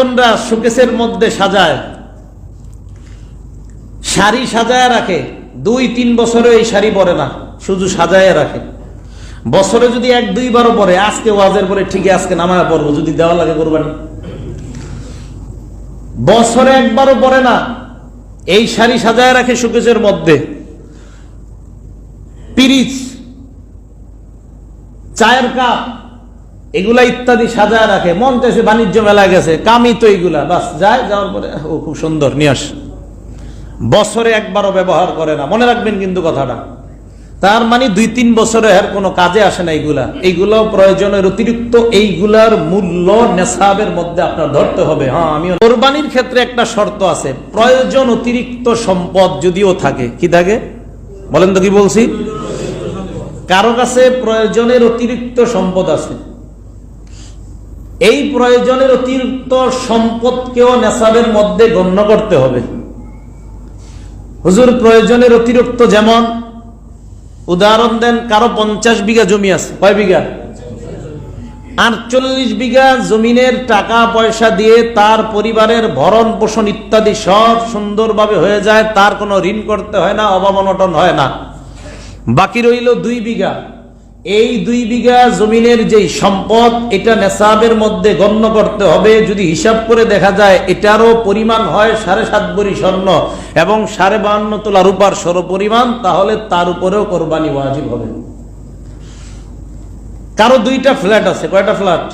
বোনরা শোকেসের মধ্যে সাজায়। শাড়ি সাজায় রাখে, দুই তিন বছরে এই শাড়ি পরে না, শুধু সাজায় রাখে। বছরে যদি এক দুইবারও পরে, আজকে ওয়াজের পরে ঠিক আজকে নামায় পড়ব, যদি দেওয়া লাগে কোরবানি। বছরে একবারও পরে না, এই শাড়ি সাজায় রাখে শোকেসের মধ্যে। পিরিচ, চায়ের কাপ এগুলা ইত্যাদি সাজায় রাখে। মন চাইছে বাণিজ্য মেলা গেছে। কামি তো এইগুলা বাস, যায়, যাওয়ার পরে, ও খুব সুন্দর, নিয়ে আস। বছরে একবারও ব্যবহার করে না। মনে রাখবেন কিন্তু কথাটা। তার মানে দুই তিন বছরে এর কোনো কাজে আসে না এইগুলা এইগুলো প্রয়োজনের অতিরিক্ত এইগুলার মূল্য নেশাবের মধ্যে আপনার ধরতে হবে। হ্যাঁ আমি কোরবানির ক্ষেত্রে একটা শর্ত আছে। প্রয়োজন অতিরিক্ত সম্পদ যদিও থাকে। কি থাকে? বলেন তো কি বলছি? কারও কাছে প্রয়োজনের অতিরিক্ত সম্পদ আছে। এই প্রয়োজনের অতিরিক্ত সম্পদকেও নেশাবের মধ্যে গণ্য করতে হবে। হুজুর, প্রয়োজনের অতিরিক্ত যেমন উদাহরণ দেন, কারও পঞ্চাশ বিঘা জমি আছে, কয় বিঘা? আটচল্লিশ বিঘা জমিনের টাকা পয়সা দিয়ে তার পরিবারের ভরণ পোষণ ইত্যাদি সব সুন্দরভাবে হয়ে যায়, তার কোনো ঋণ করতে হয় না, অভাব অনটন হয় না। বাকি রইল দুই বিঘা। এই দুই বিঘা জমিনের যেই সম্পদ, এটা নেশাবের মধ্যে গণ্য করতে হবে। যদি হিসাব করে দেখা যায়, এটারও পরিমাণ হয় সাড়ে সাত বড়ি স্বর্ণ এবং সাড়ে বাহান্ন তোলা রূপার সর পরিমাণ তাহলে তার উপরেও কোরবানি ওয়াজিব হবে। কারও দুইটা ফ্ল্যাট আছে, কয়টা ফ্ল্যাট?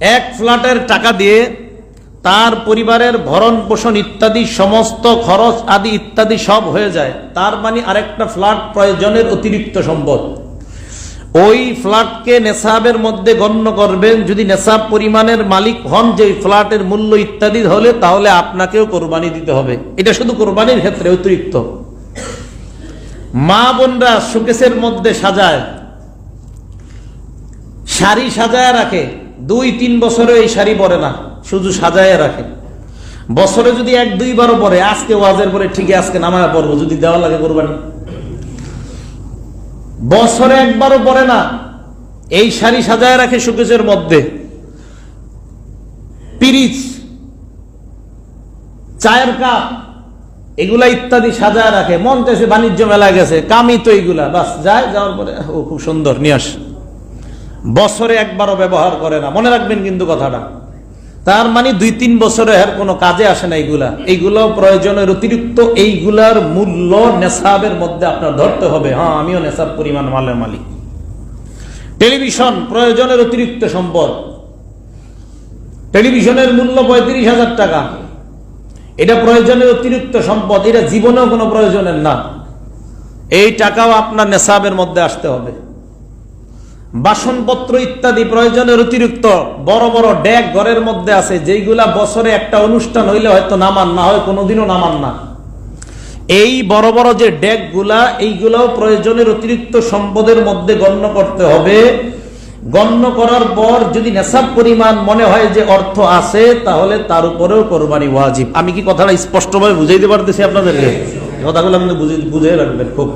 এক ফ্ল্যাটের টাকা দিয়ে তার পরিবারের ভরণ পোষণ ইত্যাদি, সমস্ত খরচ আদি ইত্যাদি সব হয়ে যায়। তার মানে আরেকটা ফ্ল্যাট প্রয়োজনের অতিরিক্ত সম্পদ। ওই ফ্ল্যাটকে নেশাবের মধ্যে গণ্য করবেন। যদি নেশাব পরিমাণের মালিক হন, যে ফ্ল্যাটের মূল্য ইত্যাদি হলে তাহলে আপনাকেও কোরবানি দিতে হবে। এটা শুধু কোরবানির ক্ষেত্রে অতিরিক্ত। মা বোনরা শোকেসের মধ্যে সাজায়। শাড়ি সাজায় রাখে। দুই, তিন বছরে এই শাড়ি পরে না, শুধু সাজায় রাখে। বছরে যদি এক, দুইবারও পরে, আজকে ওয়াজের পরে ঠিক আজকে নামায় পড়ব, যদি দেওয়া লাগে কোরবানি। বছরে একবারও পরে না। এই শাড়ি সাজায় রাখে শোকেসের মধ্যে। পিরিচ, চায়ের কাপ, এগুলা ইত্যাদি সাজায় রাখে। মন চাইছে বাণিজ্য মেলা গেছে। কামি তো এইগুলা। বাস, যায়, যাওয়ার পরে, ও, খুব সুন্দর, নিয়ে আস। বছরে একবারও ব্যবহার করে না। মনে রাখবেন কিন্তু কথাটা। তার মানে দুই, তিন বছরে এর কোনো কাজে আসে না এইগুলা এইগুলো প্রয়োজনের অতিরিক্ত এইগুলার মূল্য নেশাবের মধ্যে আপনার ধরতে হবে। হ্যাঁ আমিও নেশাব পরিমাণ মালের মালিক। টেলিভিশন প্রয়োজনের অতিরিক্ত সম্পদ। টেলিভিশনের মূল্য পঁয়ত্রিশ হাজার টাকা। এটা প্রয়োজনের অতিরিক্ত সম্পদ। এটা জীবনেও কোনো প্রয়োজনের না। এই টাকাও আপনার নেশাবের মধ্যে আসতে হবে। বাসনপত্র ইত্যাদি প্রয়োজনের অতিরিক্ত বড় বড় ড্যাগ ঘরের মধ্যে আছে, যেইগুলা বছরে একটা অনুষ্ঠান হইলে হয়তো নামান, না হয় কোনোদিনও নামান না। এই বড় বড় যে ড্যাগগুলা এইগুলাও প্রয়োজনের অতিরিক্ত সম্পদের মধ্যে গণ্য করতে হবে। গণ্য করার পর যদি নেশাব পরিমাণ মনে হয় যে অর্থ আছে, তাহলে তার উপরেও কোরবানি ওয়াজিব। আমি কি কথাটা স্পষ্টভাবে বুঝাইতে পারতেছি আপনাদেরকে? কথাগুলো আপনি বুঝে বুঝে রাখবেন, খুব।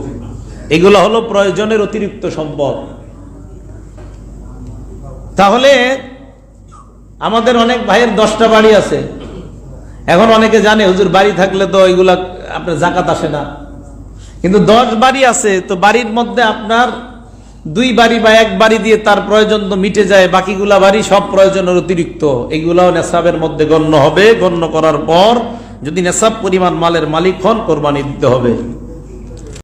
এগুলো হলো প্রয়োজনের অতিরিক্ত সম্পদ। তাহলে আমাদের অনেক ভাইয়ের দশটা বাড়ি আছে। এখন অনেকে জানে, হুজুর বাড়ি থাকলে তো এগুলা আপনার জাকাত আসে না। কিন্তু দশ বাড়ি আছে, তো বাড়ির মধ্যে আপনার দুই বাড়ি বা এক বাড়ি দিয়ে তার প্রয়োজন তো মিটে যায়, বাকিগুলা বাড়ি সব প্রয়োজনের অতিরিক্ত। এগুলাও নেশাবের মধ্যে গণ্য হবে। গণ্য করার পর যদি নেশাব পরিমাণ মালের মালিক হন, কোরবানি দিতে হবে।